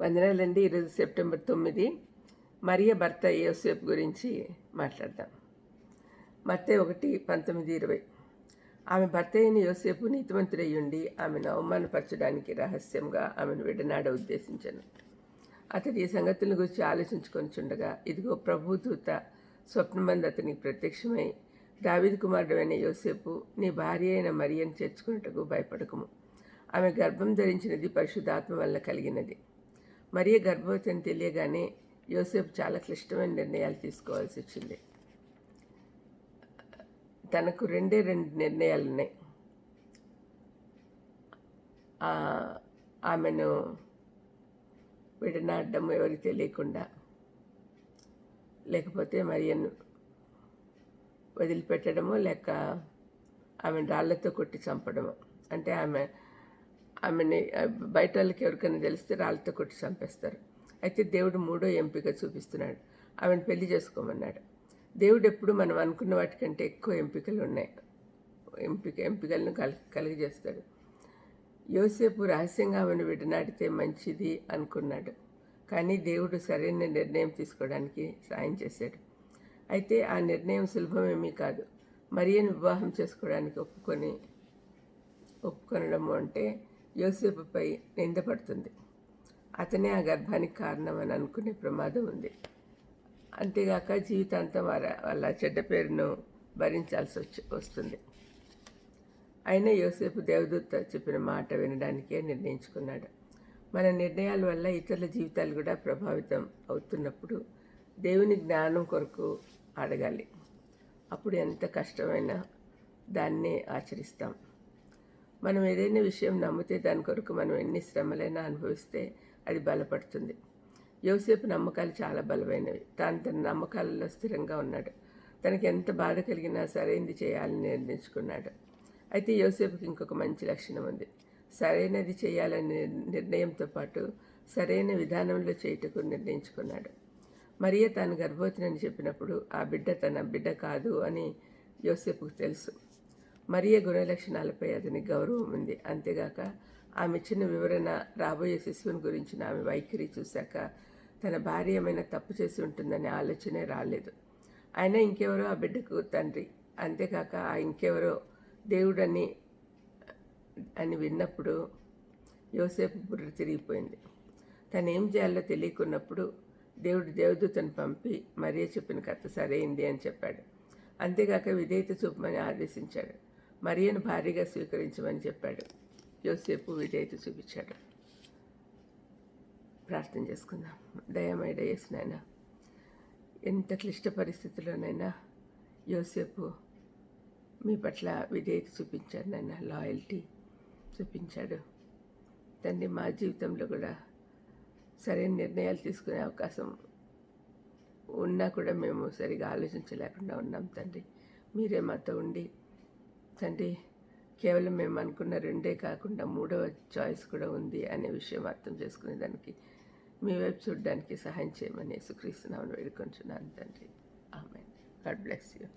వందనాలండి. ఈరోజు సెప్టెంబర్ తొమ్మిది. మరియ భర్త యోసేపు గురించి మాట్లాడదాం. మత్తే ఒకటి పంతొమ్మిది ఇరవై. ఆమె భర్త అయిన యోసేపు నీతిమంతుడయ్యుండి ఆమెను అవమానపరచడానికి రహస్యంగా ఆమెను విడనాడ ఉద్దేశించను. అతడు ఈ సంగతుల గురించి ఆలోచించుకొని చుండగా ఇదిగో ప్రభుదూత స్వప్నమంది అతనికి ప్రత్యక్షమై దావిద్ కుమారుడైన యోసేపు నీ భార్య అయిన మరియను చేర్చుకున్నట్టుకు భయపడకము. ఆమె గర్భం ధరించినది పరిశుద్ధాత్మ వల్ల కలిగినది. మరియ గర్భవతి అని తెలియగానే యోసేపు చాలా క్లిష్టమైన నిర్ణయాలు తీసుకోవాల్సి వచ్చింది. తనకు రెండే రెండు నిర్ణయాలు ఉన్నాయి ఆమెను విడనాడడం ఎవరికి తెలియకుండా లేకపోతే మరియను వదిలిపెట్టడము లేక ఆమె రాళ్ళతో కొట్టి చంపడము. అంటే ఆమె ఆమెని బయట వాళ్ళకి ఎవరికైనా తెలిస్తే రాళ్ళతో కొట్టి చంపేస్తారు. అయితే దేవుడు మూడో ఎంపిక చూపిస్తున్నాడు. ఆమెను పెళ్ళి చేసుకోమన్నాడు. దేవుడు ఎప్పుడు మనం అనుకున్న వాటికంటే ఎక్కువ ఎంపికలు ఉన్నాయి. ఎంపిక ఎంపికలను కల కలిగజేస్తాడు. యోసేపు రహస్యంగా ఆమెను విడనాడితే మంచిది అనుకున్నాడు. కానీ దేవుడు సరైన నిర్ణయం తీసుకోవడానికి సాయం చేశాడు. అయితే ఆ నిర్ణయం సులభమేమీ కాదు. మరియను వివాహం చేసుకోవడానికి ఒప్పుకొని ఒప్పుకొనడము అంటే యోసేపుపై నిందపడుతుంది అతనే ఆ గర్భానికి కారణం అని అనుకునే ప్రమాదం ఉంది. అంతేగాక జీవితాంతం వార వాళ్ళ చెడ్డ పేరును భరించాల్సి వచ్చి వస్తుంది. అయినా యోసేపు దేవదూత చెప్పిన మాట వినడానికే నిర్ణయించుకున్నాడు. మన నిర్ణయాల వల్ల ఇతరుల జీవితాలు కూడా ప్రభావితం అవుతున్నప్పుడు దేవుని జ్ఞానం కొరకు అడగాలి అప్పుడు ఎంత కష్టమైన దాన్నే ఆచరిస్తాం. మనం ఏదైనా విషయం నమ్మితే దాని కొరకు మనం ఎన్ని శ్రమలైనా అనుభవిస్తే అది బలపడుతుంది. యోసేపు నమ్మకాలు చాలా బలమైనవి. తాను తన నమ్మకాలలో స్థిరంగా ఉన్నాడు. తనకి ఎంత బాధ కలిగినా సరైనది చేయాలని నిర్ణయించుకున్నాడు. అయితే యోసేపుకి ఇంకొక మంచి లక్షణం ఉంది. సరైనది చేయాలనే నిర్ణయంతో పాటు సరైన విధానంలో చేయుటకు నిర్ణయించుకున్నాడు. మరియ తాను గర్భవతినని చెప్పినప్పుడు ఆ బిడ్డ తన బిడ్డ కాదు అని యోసేపుకు తెలుసు. మరియ గుణలక్షణాలపై అతనికి గౌరవం ఉంది. అంతేగాక ఆమె ఇచ్చిన వివరణ రాబోయే శిశువుని గురించిన ఆమె వైఖరి చూశాక తన భార్య ఏమైనా తప్పు చేసి ఉంటుందనే ఆలోచనే రాలేదు. అయినా ఇంకెవరో ఆ బిడ్డకు తండ్రి. అంతేకాక ఆ ఇంకెవరో దేవుడని అని విన్నప్పుడు యోసేపు బుర్ర తిరిగిపోయింది. తను ఏం చేయాలో తెలియకున్నప్పుడు దేవుడు దేవదూతను పంపి మరియ చెప్పిన కథ సరైంది అని చెప్పాడు. అంతేగాక విధేయత చూపమని ఆదేశించాడు. మరియను భారీగా స్వీకరించమని చెప్పాడు. యోసేపు విధేయత చూపించాడు. ప్రార్థన చేసుకుందాం. దయమై చేసినాయన ఎంత క్లిష్ట పరిస్థితుల్లోనైనా యోసేపు మీ పట్ల విధేయత చూపించాడు నాయన లాయల్టీ చూపించాడు. తండ్రి మా జీవితంలో కూడా సరైన నిర్ణయాలు తీసుకునే అవకాశం ఉన్నా కూడా మేము సరిగా ఆలోచించలేకుండా ఉన్నాం తండ్రి. మీరే మాతో ఉండి తండ్రి కేవలం మేము అనుకున్న రెండే కాకుండా మూడవ చాయిస్ కూడా ఉంది అనే విషయం అర్థం చేసుకునే దానికి మీ వైపు చూడడానికి సహాయం చేయమని సుక్రీస్తున్నామని వేడుకుంటున్నాను తండ్రి. ఆమె గాడ్ బ్లెస్ యూ.